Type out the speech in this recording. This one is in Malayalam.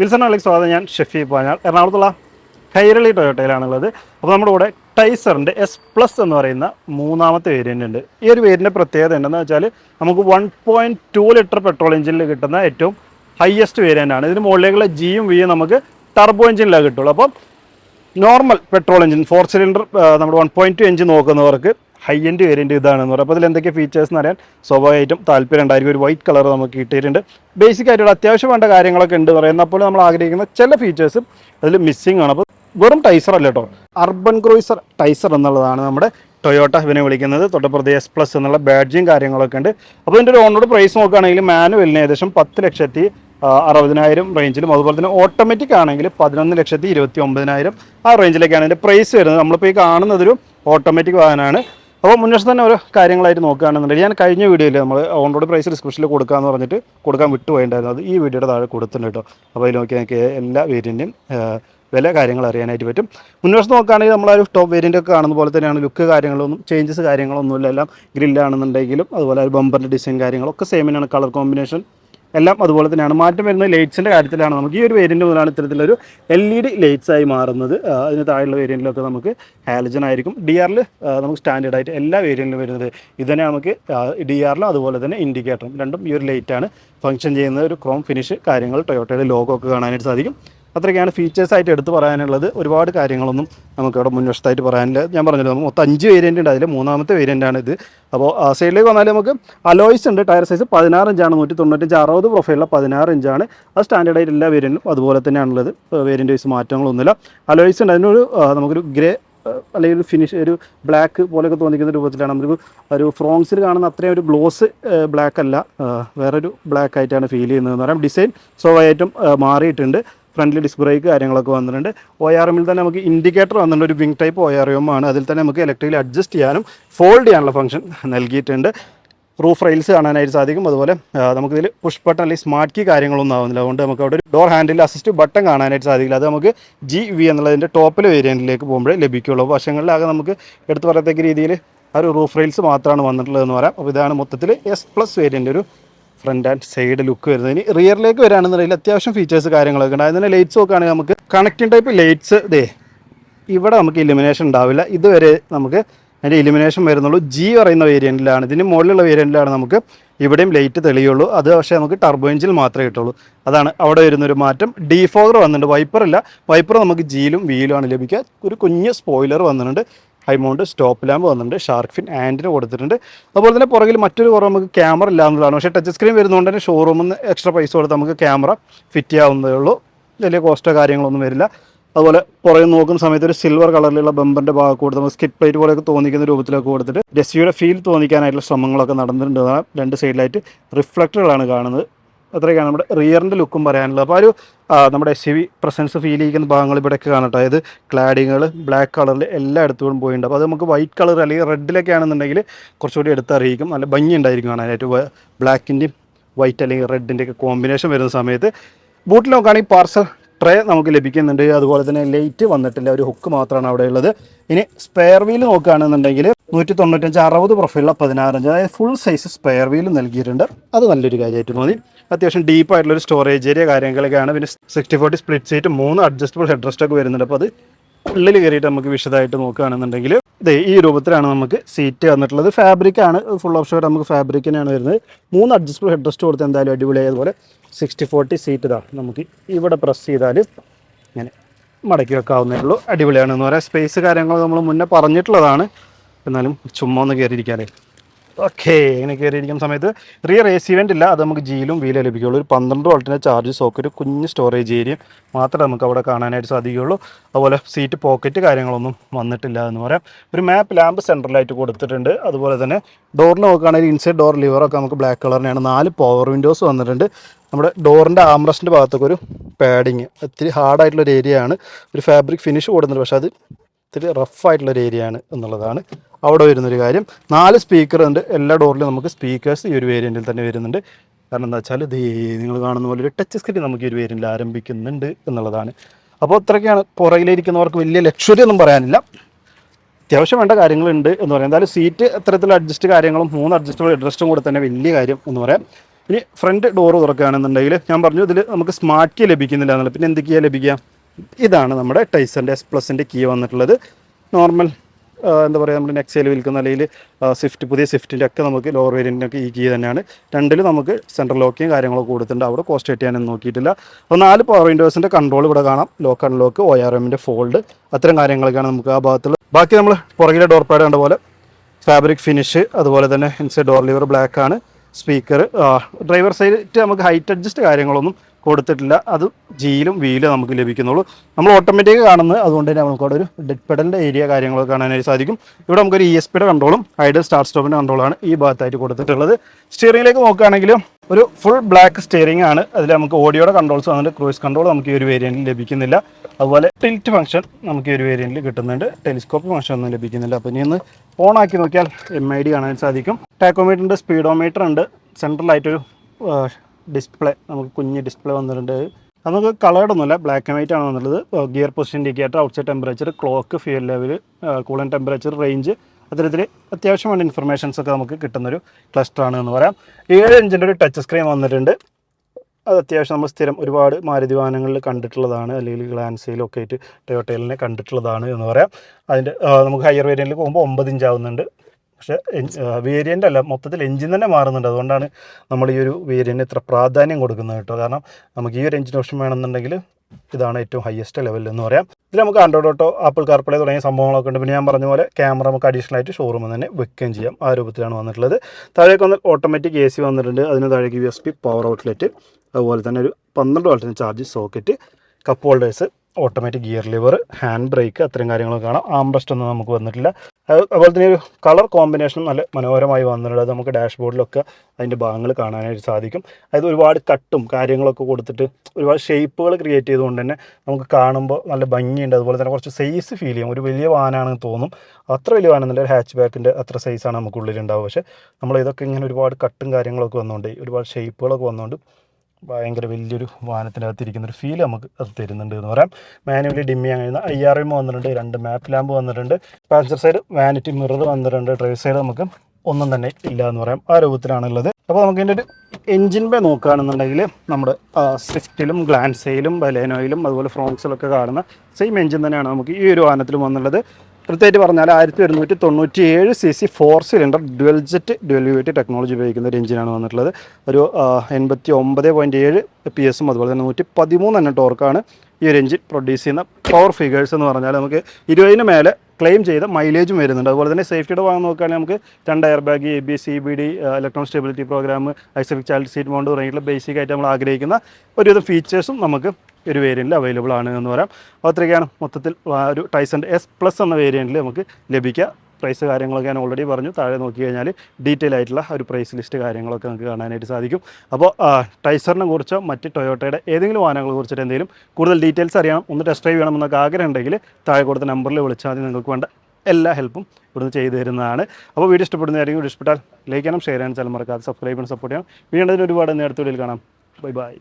വിൽസൺ ആളിക്ക് സ്വാഗതം ഞാൻ ഷെഫി പാഞ്ഞാൾ. എറണാകുളത്തുള്ള കൈരളി ടൊയോട്ടയിലാണുള്ളത്. അപ്പോൾ നമ്മുടെ കൂടെ ടൈസറിന്റെ എസ് പ്ലസ് എന്ന് പറയുന്ന മൂന്നാമത്തെ വേരിയന്റ് ഉണ്ട്. ഈ ഒരു വേരിയന്റെ പ്രത്യേകത എന്താണെന്ന് വെച്ചാൽ നമുക്ക് one point two litre petrol എഞ്ചിനിൽ കിട്ടുന്ന ഏറ്റവും ഹയസ്റ്റ് വേരിയന്റ് ആണ്. ഇതിന് മുകളിലേക്കുള്ള ജിയും വിയും നമുക്ക് ടർബോ എഞ്ചിനിലാണ് കിട്ടുള്ളൂ. അപ്പം normal petrol engine four cylinder നമ്മുടെ വൺ പോയിന്റ് ടു എഞ്ചിൻ നോക്കുന്നവർക്ക് ഹൈ എൻഡ് വേരിയന്റ് ഇതാണെന്ന് പറയുമ്പോൾ അപ്പോൾ ഇതിൽ എന്തൊക്കെ ഫീച്ചേഴ്സ് എന്ന് അറിയാൻ സ്വാഭാവികമായിട്ടും താല്പര്യം ഉണ്ടായിരിക്കും. ഒരു വൈറ്റ് കളർ നമുക്ക് കിട്ടിയിട്ടുണ്ട്. ബേസിക് ആയിട്ടുള്ള അത്യാവശ്യം വേണ്ട കാര്യങ്ങളൊക്കെ ഉണ്ട് പറയുന്ന പോലെ നമ്മൾ ആഗ്രഹിക്കുന്ന ചില ഫീച്ചേഴ്സും അതിൽ മിസ്സിംഗ് ആണ്. അപ്പോൾ വെറും ടൈസർ അല്ല കേട്ടോ. അർബൻ ക്രൂയിസർ ടൈസർ എന്നുള്ളതാണ് നമ്മുടെ ടൊയോട്ട ഇവനെ വിളിക്കുന്നത്. തൊട്ടപ്പുറത്ത് എസ് പ്ലസ് എന്നുള്ള ബാഡ്ജും കാര്യങ്ങളൊക്കെ ഉണ്ട്. അപ്പോൾ ഇതിന്റെ ഒരു ഓണോട് പ്രൈസ് നോക്കുകയാണെങ്കിൽ മാനുവലിന് ഏകദേശം പത്ത് ലക്ഷത്തി അറുപതിനായിരം റേഞ്ചിലും അതുപോലെ തന്നെ ഓട്ടോമാറ്റിക് ആണെങ്കിൽ പതിനൊന്ന് ലക്ഷത്തി ഇരുപത്തി ഒമ്പതിനായിരം ആ റേഞ്ചിലേക്കാണ് ഇതിന്റെ പ്രൈസ് വരുന്നത്. നമ്മളിപ്പോൾ ഈ കാണുന്നതൊരു ഓട്ടോമാറ്റിക് വാഹനമാണ്. അപ്പോൾ മുൻവശത്ത് തന്നെ ഓരോ കാര്യങ്ങളായിട്ട് നോക്കുകയാണെന്നുണ്ടെങ്കിൽ ഞാൻ കഴിഞ്ഞ വീഡിയോയിൽ നമ്മൾ ഓൺ റോഡ് പ്രൈസ് ഡിസ്ക്രിപ്ഷനിൽ കൊടുക്കാമെന്ന് പറഞ്ഞിട്ട് കൊടുക്കാൻ വിട്ടുപോയിട്ടുണ്ടായിരുന്നു അത് ഈ വീഡിയോയുടെ താഴെ കൊടുത്തിട്ടുണ്ട് കേട്ടോ. അപ്പോൾ അതിൽ നോക്കിയാൽ എനിക്ക് എല്ലാ വേരിയന്റും വില കാര്യങ്ങൾ അറിയാനായിട്ട് പറ്റും. മുൻവശത്ത് നോക്കുകയാണെങ്കിൽ നമ്മൾ ഒരു ടോപ്പ് വേരിയന്റ് ഒക്കെ കാണുന്ന പോലെ തന്നെയാണ് ലുക്ക് കാര്യങ്ങളൊന്നും ചേഞ്ചസ് കാര്യങ്ങളൊന്നുമില്ല. എല്ലാം ഗ്രില്ലാണെന്നുണ്ടെങ്കിലും അതുപോലെ ഒരു ബമ്പറിന്റെ ഡിസൈൻ കാര്യങ്ങളൊക്കെ സെയിം തന്നെയാണ്. കളർ കോമ്പിനേഷൻ എല്ലാം അതുപോലെ തന്നെയാണ്. മാറ്റം വരുന്നത് ലൈറ്റ്സിന്റെ കാര്യത്തിലാണ് നമുക്ക് ഈ ഒരു വേരിയന്റ് മുതലാണ് ഇത്തരത്തിലൊരു എൽ ഇ ഡി ലൈറ്റ്സ് ആയി മാറുന്നത്. അതിന് താഴെയുള്ള വേരിയന്റിലൊക്കെ നമുക്ക് ഹാലജൻ ആയിരിക്കും. ഡി ആറിൽ നമുക്ക് സ്റ്റാൻഡേർഡ് ആയിട്ട് എല്ലാ വേരിയന്റിലും വരുന്നത് ഇത് തന്നെ നമുക്ക് ഡി ആറിലും അതുപോലെ തന്നെ ഇൻഡിക്കേറ്ററും രണ്ടും ഈ ഒരു ലൈറ്റാണ് ഫംഗ്ഷൻ ചെയ്യുന്ന ഒരു ക്രോം ഫിനിഷ് കാര്യങ്ങൾ ടൊയോട്ടയുടെ ലോഗോ ഒക്കെ കാണാനായിട്ട് സാധിക്കും. അത്രയ്ക്കാണ് ഫീച്ചേഴ്സ് ആയിട്ട് എടുത്ത് പറയാനുള്ളത്. ഒരുപാട് കാര്യങ്ങളൊന്നും നമുക്ക് അവിടെ മുൻവശത്തായിട്ട് പറയാനില്ല. ഞാൻ പറഞ്ഞല്ലോ മൊത്തം അഞ്ച് വേരിയന്റ് ഉണ്ട്. അതിൽ മൂന്നാമത്തെ വേരിയന്റ് ആണ് ഇത്. അപ്പോൾ സൈഡിലേക്ക് വന്നാൽ നമുക്ക് അലോയ്സ് ഉണ്ട്. ടയർ സൈസ് പതിനാറ് ഇഞ്ചാണ് നൂറ്റി തൊണ്ണൂറ്റഞ്ച് അറുപത് പ്രൊഫൈലുള്ള പതിനാറ് ഇഞ്ചാണ് അത് സ്റ്റാൻഡേർഡ് ആയിട്ട് എല്ലാ വേരിയന്റും അതുപോലെ തന്നെയാണുള്ളത്. Variant vice മാറ്റങ്ങളൊന്നുമില്ല. അലോയ്സ് ഉണ്ട്. അതിനൊരു നമുക്കൊരു ഗ്രേ അല്ലെങ്കിൽ ഒരു ഫിനിഷ് ഒരു ബ്ലാക്ക് പോലെയൊക്കെ തോന്നിക്കുന്ന രൂപത്തിലാണ്. നമുക്ക് ഒരു ഫ്രോങ്സിൽ കാണുന്ന അത്രയും ഒരു ഗ്ലോസ് ബ്ലാക്ക് അല്ല. വേറൊരു ബ്ലാക്ക് ആയിട്ടാണ് ഫീൽ ചെയ്യുന്നത് എന്ന് പറയാം. ഡിസൈൻ സ്വാഭാവികമായിട്ടും മാറിയിട്ടുണ്ട്. ഫ്രണ്ടിൽ ഡിസ്ക് ബ്രേക്ക് കാര്യങ്ങളൊക്കെ വന്നിട്ടുണ്ട്. ഒ ആർ എമ്മിൽ തന്നെ നമുക്ക് ഇൻഡിക്കേറ്റർ വന്നിട്ടുണ്ട്. ഒരു wing type O R M ആണ്. അതിൽ തന്നെ നമുക്ക് ഇലക്ട്രിക്കലി അഡ്ജസ്റ്റ് ചെയ്യാനും ഫോൾഡ് ചെയ്യാനുള്ള ഫംഗ്ഷൻ നൽകിയിട്ടുണ്ട്. റൂഫ് റെയിൽസ് കാണാനായിട്ട് സാധിക്കും. അതുപോലെ നമുക്കിതിൽ പുഷ് ബട്ടൺ അല്ലെങ്കിൽ സ്മാർട്ട് കീ കാര്യങ്ങളൊന്നും ആവുന്നില്ല. അതുകൊണ്ട് നമുക്ക് അവിടെ ഒരു ഡോർ ഹാൻഡിൽ അസിസ്റ്റ് ബട്ടൺ കാണാനായിട്ട് സാധിക്കില്ല. അത് നമുക്ക് ജി വി എന്നുള്ളതിന്റെ ടോപ്പിൽ വേരിയന്റിലേക്ക് പോകുമ്പോഴേ ലഭിക്കുകയുള്ളൂ വശങ്ങളിലാകെ നമുക്ക് എടുത്തു പറയത്തക്ക രീതിയിൽ ആ ഒരു റൂഫ് റെയിൽസ് മാത്രമാണ് വന്നിട്ടുള്ളതെന്ന് പറയാം. അപ്പോൾ ഇതാണ് മൊത്തത്തിൽ എസ് പ്ലസ് വേരിയന്റ് ഒരു ഫ്രണ്ട് ആൻഡ് സൈഡ് ലുക്ക് വരുന്നത്. ഇനി റിയറിലേക്ക് വരാണെന്നുണ്ടെങ്കിൽ അത്യാവശ്യം ഫീച്ചേഴ്സ് കാര്യങ്ങളൊക്കെ ഉണ്ട്. അതിന് ലൈറ്റ്സ് നോക്കുകയാണെങ്കിൽ നമുക്ക് കണക്റ്റിംഗ് ടൈപ്പ് ലൈറ്റ്സ് ദേ ഇവിടെ നമുക്ക് ഇലിമിനേഷൻ ഉണ്ടാവില്ല. ഇതുവരെ നമുക്ക് അതിന്റെ ഇലിമിനേഷൻ വരുന്നുള്ളൂ. ജി പറയുന്ന വേരിയന്റിലാണ് ഇതിന് മുകളിലുള്ള വേരിയന്റിലാണ് നമുക്ക് ഇവിടെയും ലൈറ്റ് തെളിയുള്ളൂ. അത് പക്ഷേ നമുക്ക് ടർബോ എഞ്ചിൽ മാത്രമേ കിട്ടുള്ളൂ. അതാണ് അവിടെ വരുന്നൊരു മാറ്റം. ഡീഫോഗർ വന്നിട്ടുണ്ട്. വൈപ്പർ ഇല്ല വൈപ്പർ നമുക്ക് ജിയിലും വിയിലുമാണ് ലഭിക്കുക. ഒരു കുഞ്ഞ് സ്പോയിലർ വന്നിട്ടുണ്ട്. ഹൈമൗണ്ട് സ്റ്റോപ്പ് ലാമ്പ് വന്നിട്ടുണ്ട് ഷാർക്ക് ഫിൻ ആൻഡിന് കൊടുത്തിട്ടുണ്ട്. അതുപോലെ തന്നെ പുറകിൽ മറ്റൊരു കുറവ് നമുക്ക് ക്യാമറ ഇല്ല എന്നുള്ളതാണ്. പക്ഷേ ടച്ച് സ്ക്രീൻ വരുന്നതുകൊണ്ട് തന്നെ ഷോറൂമിൽ നിന്ന് എക്സ്ട്രാ പൈസ കൊടുത്ത് നമുക്ക് ക്യാമറ ഫിറ്റ് ചെയ്യാവുന്നതേ ഉള്ളൂ. വലിയ കോസ്റ്റോ കാര്യങ്ങളൊന്നും വരില്ല. അതുപോലെ പുറകെ നോക്കുന്ന സമയത്ത് ഒരു സിൽവർ കളറിലുള്ള ബമ്പറിന്റെ ഭാഗം കൊടുത്ത് നമുക്ക് സ്കിപ്പ് പ്ലേറ്റ് പോലെയൊക്കെ തോന്നിക്കുന്ന രൂപത്തിലൊക്കെ കൊടുത്തിട്ട് ഡെസ്റ്റിയുടെ ഫീൽ തോന്നിക്കാനായിട്ടുള്ള ശ്രമങ്ങളൊക്കെ നടന്നിട്ടുണ്ട്. രണ്ട് സൈഡിലായിട്ട് റിഫ്ലക്ടറുകളാണ് കാണുന്നത്. അത്രയൊക്കെയാണ് നമ്മുടെ റിയറിന്റെ ലുക്കും പറയാനുള്ളത്. അപ്പോൾ ആ ഒരു നമ്മുടെ എസ് വി പ്രസൻസ് ഫീൽ ചെയ്യുന്ന ഭാഗങ്ങൾ ഇവിടെയൊക്കെ കാണട്ടെ അതായത് ക്ലാഡിങ്ങൾ ബ്ലാക്ക് കളറിൽ എല്ലാ എടുത്തുകൊണ്ടും പോയിട്ടുണ്ട്. അപ്പോൾ അത് നമുക്ക് വൈറ്റ് കളർ അല്ലെങ്കിൽ റെഡിലൊക്കെ ആണെന്നുണ്ടെങ്കിൽ കുറച്ചുകൂടി എടുത്തറിയിക്കും നല്ല ഭംഗി ഉണ്ടായിരിക്കും കാണാനായിട്ട് ബ്ലാക്കിന്റെയും വൈറ്റ് അല്ലെങ്കിൽ റെഡിന്റെ ഒക്കെ കോമ്പിനേഷൻ വരുന്ന സമയത്ത് ബൂട്ടിൽ നോക്കുകയാണെങ്കിൽ പാർസൽ ട്രേ നമുക്ക് ലഭിക്കുന്നുണ്ട്. അതുപോലെ തന്നെ ലൈറ്റ് വന്നിട്ടില്ല. ഒരു ഹുക്ക് മാത്രമാണ് അവിടെ ഉള്ളത്. ഇനി സ്പെയർ വീൽ നോക്കുകയാണെന്നുണ്ടെങ്കിൽ നൂറ്റി തൊണ്ണൂറ്റഞ്ച് അറുപത് പ്രൊഫൈലുള്ള പതിനാറഞ്ച് അതായത് ഫുൾ സൈസ് സ്പെയർ വീൽ നൽകിയിട്ടുണ്ട്. അത് നല്ലൊരു കാര്യമായിട്ട് തോന്നി. അത്യാവശ്യം ഡീപ്പ് ആയിട്ടുള്ള ഒരു സ്റ്റോറേജ് ഏരിയ കാര്യങ്ങളൊക്കെയാണ്. പിന്നെ സിക്സ്റ്റി ഫോർട്ടി സ്പ്ലിറ്റ് സീറ്റ് മൂന്ന് അഡ്ജസ്റ്റബിൾ ഹെഡ് റെസ്റ്റ് ഒക്കെ വരുന്നുണ്ട്. അപ്പോൾ അത് ഉള്ളിൽ കയറിയിട്ട് നമുക്ക് വിശദമായിട്ട് നോക്കുകയാണെന്നുണ്ടെങ്കിൽ ഇതേ ഈ രൂപത്തിലാണ് നമുക്ക് സീറ്റ് വന്നിട്ടുള്ളത്. ഫാബ്രിക് ആണ്. ഫുൾ ഓപ്ഷൻ നമുക്ക് ഫാബ്രിക് തന്നെയാണ് വരുന്നത്. മൂന്ന് അഡ്ജസ്റ്റബിൾ ഹെഡ് റെസ്റ്റ് കൊടുത്ത് എന്തായാലും അടിപൊളിയായി അതുപോലെ സിക്സ്റ്റി ഫോർട്ടി സീറ്റ് ഇതാണ് നമുക്ക് ഇവിടെ പ്രസ് ചെയ്താൽ ഇങ്ങനെ മടക്കി വെക്കാവുന്നേ ഉള്ളൂ. അടിപൊളിയാണെന്ന് പറയാം. സ്പേസ് കാര്യങ്ങൾ നമ്മൾ മുന്നേ പറഞ്ഞിട്ടുള്ളതാണ്. എന്നാലും ചുമ്മാ ഒന്ന് കയറിയിരിക്കാനേ ഓക്കെ ഇങ്ങനെ കയറിയിരിക്കുന്ന സമയത്ത് റിയർ എ സി വെന്റ് ഇല്ല. അത് നമുക്ക് ജീലും വീലേ ലഭിക്കുകയുള്ളൂ ഒരു പന്ത്രണ്ട് വോൾട്ടിന്റെ ചാർജ് സോക്കറ്റ് കുഞ്ഞ് സ്റ്റോറേജ് ഏരിയ മാത്രമേ നമുക്ക് അവിടെ കാണാനായിട്ട് സാധിക്കുകയുള്ളൂ. അതുപോലെ സീറ്റ് പോക്കറ്റ് കാര്യങ്ങളൊന്നും വന്നിട്ടില്ല എന്ന് പറയാം. ഒരു മാപ്പ് ലാമ്പ് സെൻട്രലായിട്ട് കൊടുത്തിട്ടുണ്ട്. അതുപോലെ തന്നെ ഡോറിന് നോക്കുകയാണെങ്കിൽ ഇൻസൈഡ് ഡോർ ലിവറൊക്കെ നമുക്ക് ബ്ലാക്ക് കളറിനാണ് നാല് പവർ വിൻഡോസ് വന്നിട്ടുണ്ട്. നമ്മുടെ ഡോറിന്റെ ആംറസ്റ്റിന്റെ ഭാഗത്തൊക്കെ ഒരു പാഡിങ് ഒത്തിരി ഹാർഡായിട്ടുള്ളൊരു ഏരിയ ആണ്. ഒരു ഫാബ്രിക് ഫിനിഷ് കൊടുക്കുന്നുണ്ട് പക്ഷേ അത് ഇത്തിരി റഫായിട്ടുള്ളൊരു ഏരിയ ആണ് എന്നുള്ളതാണ്. അവിടെ വരുന്നൊരു കാര്യം. നാല് സ്പീക്കർ ഉണ്ട്. എല്ലാ ഡോറിലും നമുക്ക് സ്പീക്കേഴ്സ് ഈ ഒരു വേരിയന്റിൽ തന്നെ വരുന്നുണ്ട്. കാരണം എന്താ വെച്ചാൽ ഇത് നിങ്ങൾ കാണുന്ന പോലെ ഒരു ടച്ച് സ്ക്രീൻ നമുക്ക് ഈ ഒരു വേരിയന്റിൽ ആരംഭിക്കുന്നുണ്ട് എന്നുള്ളതാണ്. അപ്പോൾ അത്രയ്ക്കാണ്. പുറകിലിരിക്കുന്നവർക്ക് വലിയ ലക്ഷറി ഒന്നും പറയാനില്ല. അത്യാവശ്യം വേണ്ട കാര്യങ്ങളുണ്ട് എന്ന് പറയാം. എന്തായാലും സീറ്റ് അത്തരത്തിൽ അഡ്ജസ്റ്റ് കാര്യങ്ങളും മൂന്ന് അഡ്ജസ്റ്റബിൾ അഡ്ജസ്റ്റും കൂടെ തന്നെ വലിയ കാര്യം എന്ന് പറയാം. ഇനി ഫ്രണ്ട് ഡോർ തുറക്കുകയാണെന്നുണ്ടെങ്കിൽ ഞാൻ പറഞ്ഞു ഇതിൽ നമുക്ക് സ്മാർട്ട് കീ ലഭിക്കുന്നില്ല എന്നുള്ളത്. പിന്നെ എന്ത് കീയാണ് ലഭിക്കുക? ഇതാണ് നമ്മുടെ ടൈസറിന്റെ എസ് പ്ലസിന്റെ കീ വന്നിട്ടുള്ളത്. നോർമൽ എന്താ പറയുക നമ്മുടെ നെക്സയിൽ വിൽക്കുന്ന അല്ലെങ്കിൽ സ്വിഫ്റ്റ് പുതിയ സ്വിഫ്റ്റിന്റെ ഒക്കെ നമുക്ക് ലോവർ വേരിയന്റിനൊക്കെ ഈ കീ തന്നെയാണ്. രണ്ടിൽ നമുക്ക് സെൻട്രൽ ലോക്കിയും കാര്യങ്ങളൊക്കെ കൊടുത്തിട്ടുണ്ട്. അവിടെ കോസ്റ്റ് സെറ്റ് ചെയ്യാനൊന്നും നോക്കിയിട്ടില്ല. അപ്പോൾ നാല് പവർ വിൻഡോസിന്റെ കൺട്രോൾ ഇവിടെ കാണാം. ലോക്ക് അൺലോക്ക് ഒ ആർ എമ്മിന്റെ ഫോൾഡ് അത്തരം കാര്യങ്ങളൊക്കെയാണ് നമുക്ക് ആ ഭാഗത്തുള്ള ബാക്കി നമ്മൾ പുറകിലെ ഡോർ പാഡ് കണ്ട പോലെ ഫാബ്രിക് ഫിനിഷ് അതുപോലെ തന്നെ ഇൻസൈഡ് ഡോർ ലിവർ ബ്ലാക്ക് ആണ്. സ്പീക്കർ ഡ്രൈവർ സൈഡ് നമുക്ക് ഹൈറ്റ് അഡ്ജസ്റ്റ് കാര്യങ്ങളൊന്നും കൊടുത്തിട്ടില്ല. അത് ജിയിലും വീലും നമുക്ക് ലഭിക്കുന്നുള്ളൂ. നമ്മൾ ഓട്ടോമാറ്റിക് കാണുന്നത് അതുകൊണ്ട് തന്നെ നമുക്ക് അവിടെ ഒരു ഡെഡ് പെഡലിന്റെ ഏരിയ കാര്യങ്ങളൊക്കെ കാണാനായിട്ട് സാധിക്കും. ഇവിടെ നമുക്കൊരു ഇ എസ് പിയുടെ കൺട്രോളും ഐഡൽ സ്റ്റാർട്ട് സ്റ്റോപ്പിന്റെ കൺട്രോളാണ് ഈ ഭാഗത്തായിട്ട് കൊടുത്തിട്ടുള്ളത്. സ്റ്റിയറിംഗിലേക്ക് നോക്കുകയാണെങ്കിലും ഒരു ഫുൾ ബ്ലാക്ക് സ്റ്റിയറിംഗ് ആണ്. അതിൽ നമുക്ക് ഓഡിയോയുടെ കൺട്രോൾസ് വന്നിട്ട് ക്രൂസ് കൺട്രോൾ നമുക്ക് ഈ ഒരു വേരിയന്റിൽ ലഭിക്കുന്നില്ല. അതുപോലെ ടിൽറ്റ് ഫംഗ്ഷൻ നമുക്ക് ഈ ഒരു വേരിയന്റിൽ കിട്ടുന്നുണ്ട്. ടെലിസ്കോപ്പ് ഫംഗ്ഷൻ ഒന്നും ലഭിക്കുന്നില്ല. അപ്പോൾ ഇനി ഒന്ന് ഓൺ ആക്കി നോക്കിയാൽ എം ഐ ഡി കാണാൻ സാധിക്കും. ടാക്കോമീറ്റർ ഉണ്ട്. സ്പീഡോമീറ്റർ ഉണ്ട് സെൻട്രലായിട്ടൊരു ഡിസ്പ്ലേ നമുക്ക് കുഞ്ഞ് ഡിസ്പ്ലേ വന്നിട്ടുണ്ട്. നമുക്ക് കളേർഡ് ഒന്നുമില്ല ബ്ലാക്ക് ആൻഡ് വൈറ്റ് ആണ് വന്നിട്ടുള്ളത്. Gear position indicator outside temperature clock fuel level coolant temperature range അത്തരത്തിൽ അത്യാവശ്യം വേണ്ട ഇൻഫർമേഷൻസ് ഒക്കെ നമുക്ക് കിട്ടുന്നൊരു ക്ലസ്റ്റർ ആണ് എന്ന് പറയാം. ഏഴ് ഇഞ്ചിന്റെ ഒരു ടച്ച് സ്ക്രീൻ വന്നിട്ടുണ്ട്. അത് അത്യാവശ്യം നമ്മൾ സ്ഥിരം ഒരുപാട് മാരുതി വാഹനങ്ങളിൽ കണ്ടിട്ടുള്ളതാണ്. അല്ലെങ്കിൽ ഗ്ലാൻസയിലൊക്കെ ആയിട്ട് ടയോട്ടയിലിനെ കണ്ടിട്ടുള്ളതാണ് എന്ന് പറയാം. അതിന്റെ നമുക്ക് ഹയർ വേരിയന്റിൽ പോകുമ്പോൾ ഒമ്പത് ഇഞ്ച് ആവുന്നുണ്ട്. പക്ഷേ വേരിയന്റ് അല്ല മൊത്തത്തിൽ എഞ്ചിൻ തന്നെ മാറുന്നുണ്ട്. അതുകൊണ്ടാണ് നമ്മൾ ഈ ഒരു വേരിയന്റ് ഇത്ര പ്രാധാന്യം കൊടുക്കുന്നത് കേട്ടോ. കാരണം നമുക്ക് ഈ ഒരു എഞ്ചിൻ ഓപ്ഷൻ വേണമെന്നുണ്ടെങ്കിൽ ഇതാണ് ഏറ്റവും ഹയസ്റ്റ് ലെവൽ എന്ന് പറയാം. ഇതിൽ നമുക്ക് ആൻഡ്രോയിഡ് ഓട്ടോ ആപ്പിൾ കാർപ്ലേ തുടങ്ങിയ സംഭവങ്ങളൊക്കെ ഉണ്ട്. പിന്നെ ഞാൻ പറഞ്ഞ പോലെ ക്യാമറ നമുക്ക് അഡീഷണൽ ആയിട്ട് ഷോറൂമിൽ തന്നെ വെക്കുകയും ചെയ്യാം. ആ രൂപത്തിലാണ് വന്നിട്ടുള്ളത്. താഴേക്ക് വന്ന് ഓട്ടോമാറ്റിക് എ സി വന്നിട്ടുണ്ട്. അതിന് താഴേക്ക് U S B power outlet അതുപോലെ തന്നെ ഒരു പന്ത്രണ്ട് വോൾട്ടിന് ചാർജ് socket cup holders automatic gear lever hand brake അത്തരം കാര്യങ്ങളൊക്കെ കാണാം. ആംബ്രസ്റ്റ് ഒന്നും നമുക്ക് വന്നിട്ടില്ല. അതുപോലെ തന്നെ ഒരു കളർ കോമ്പിനേഷനും നല്ല മനോഹരമായി വന്നിട്ടുള്ളത് നമുക്ക് ഡാഷ്ബോർഡിലൊക്കെ അതിന്റെ ഭാഗങ്ങൾ കാണാനായിട്ട് സാധിക്കും. അതായത് ഒരുപാട് കട്ടും കാര്യങ്ങളൊക്കെ കൊടുത്തിട്ട് ഒരുപാട് ഷേപ്പുകൾ ക്രിയേറ്റ് ചെയ്തുകൊണ്ട് തന്നെ നമുക്ക് കാണുമ്പോൾ നല്ല ഭംഗിയുണ്ട്. അതുപോലെ തന്നെ കുറച്ച് സൈസ് ഫീൽ ചെയ്യും. ഒരു വലിയ വാനാണെന്ന് തോന്നും. അത്ര വലിയ വാനൊന്നുമില്ല ഒരു ഹാച്ച് ബാക്കിന്റെ അത്ര സൈസാണ് നമുക്ക് ഉള്ളിലുണ്ടാവുക പക്ഷേ നമ്മൾ ഇതൊക്കെ ഇങ്ങനെ ഒരുപാട് കട്ടും കാര്യങ്ങളൊക്കെ വന്നുകൊണ്ട് ഒരുപാട് ഷേപ്പുകളൊക്കെ വന്നുകൊണ്ട് ഭയങ്കര വലിയൊരു വാഹനത്തിന്റെ അകത്ത് ഇരിക്കുന്ന ഒരു ഫീൽ നമുക്ക് അത് തരുന്നുണ്ട് എന്ന് പറയാം. മാനുവലി ഡിമ്മി ചെയ്യാൻ കഴിയുന്ന ഐ ആർ എം വന്നിട്ടുണ്ട് രണ്ട് മാപ്പ് ലാമ്പ് വന്നിട്ടുണ്ട്. പാസഞ്ചർ സൈഡ് വാനിറ്റി മിറർ വന്നിട്ടുണ്ട് ഡ്രൈവ് സൈഡ് നമുക്ക് ഒന്നും തന്നെ ഇല്ല എന്ന് പറയാം. ആ രൂപത്തിലാണുള്ളത്. അപ്പോൾ നമുക്ക് ഇതിന്റെ ഒരു എൻജിൻ ബേ നോക്കുകയാണെന്നുണ്ടെങ്കിൽ നമ്മുടെ സ്വിഫ്റ്റിലും ഗ്ലാൻസയിലും ബലേനോയിലും അതുപോലെ ഫ്രോങ്സിലൊക്കെ കാണുന്ന സെയിം എൻജിൻ തന്നെയാണ് നമുക്ക് ഈ ഒരു വാഹനത്തിലും വന്നുള്ളത് പ്രത്യേകിച്ച് പറഞ്ഞാൽ ആയിരത്തി ഒരുന്നൂറ്റി തൊണ്ണൂറ്റി ഏഴ് C C four cylinder dual jet dual technology ഉപയോഗിക്കുന്ന ഒരു എഞ്ചിനാണ് വന്നിട്ടുള്ളത്. ഒരു എൺപത്തി ഒമ്പത് പോയിന്റ് ഏഴ് പി എസും അതുപോലെ തന്നെ നൂറ്റി പതിമൂന്ന് തന്നെ ടോർക്കാണ് ഈ ഒരു എഞ്ചിൻ പ്രൊഡ്യൂസ് ചെയ്യുന്ന. പവർ ഫിഗേഴ്സ് എന്ന് പറഞ്ഞാൽ നമുക്ക് ഇരുപതിന് മേലെ ക്ലെയിം ചെയ്ത മൈലേജും വരുന്നുണ്ട്. അതുപോലെ തന്നെ സേഫ്റ്റിയുടെ ഭാഗം നോക്കുകയാണെങ്കിൽ നമുക്ക് രണ്ട് air bag A B C B D electronic stability program isofix child seat mount തുടങ്ങിയിട്ടുള്ള ബേസിക് ആയിട്ട് നമ്മൾ ആഗ്രഹിക്കുന്ന ഒരുവിധം ഫീച്ചേഴ്സും നമുക്ക് ഒരു വേരിയന്റിൽ അവൈലബിൾ ആണ് എന്ന് പറയാം. അപ്പോൾ അത്രയൊക്കെയാണ് മൊത്തത്തിൽ ഒരു ടൈസന്റെ എസ് പ്ലസ് എന്ന വേരിയന്റിൽ നമുക്ക് ലഭിക്കുക. പ്രൈസ് കാര്യങ്ങളൊക്കെ ഞാൻ ഓൾറെഡി പറഞ്ഞു. താഴെ നോക്കി കഴിഞ്ഞാൽ ഡീറ്റെയിൽ ആയിട്ടുള്ള ഒരു പ്രൈസ് ലിസ്റ്റ് കാര്യങ്ങളൊക്കെ നമുക്ക് കാണാനായിട്ട് സാധിക്കും. അപ്പോൾ ടൈസറിനെ കുറിച്ചോ മറ്റ് ടൊയോട്ടയുടെ ഏതെങ്കിലും വാഹനങ്ങളെ കുറിച്ചിട്ട് എന്തെങ്കിലും കൂടുതൽ ഡീറ്റെയിൽസ് അറിയണം ഒന്ന് ടെസ്റ്റ് ഡ്രൈവ് ചെയ്യണമെന്നൊക്കെ ആഗ്രഹം ഉണ്ടെങ്കിൽ താഴെ കൊടുത്ത നമ്പറിൽ വിളിച്ചാൽ മതി. നിങ്ങൾക്ക് വേണ്ട എല്ലാ ഹെൽപ്പും ഇവിടുന്ന് ചെയ്തു തരുന്നതാണ്. അപ്പോൾ വീഡിയോ ഇഷ്ടപ്പെടുന്നതായിരിക്കും വീഡിയോ ഇഷ്ടപ്പെട്ടാൽ ലൈക്ക് ചെയ്യണം ഷെയർ ചെയ്യാൻ ചില മറക്കാതെ സബ്സ്ക്രൈബ് ചെയ്യണം സപ്പോർട്ട് ചെയ്യണം. വീണ്ടും ഒരുപാട് നേരത്തെ കാണാം. Bye bye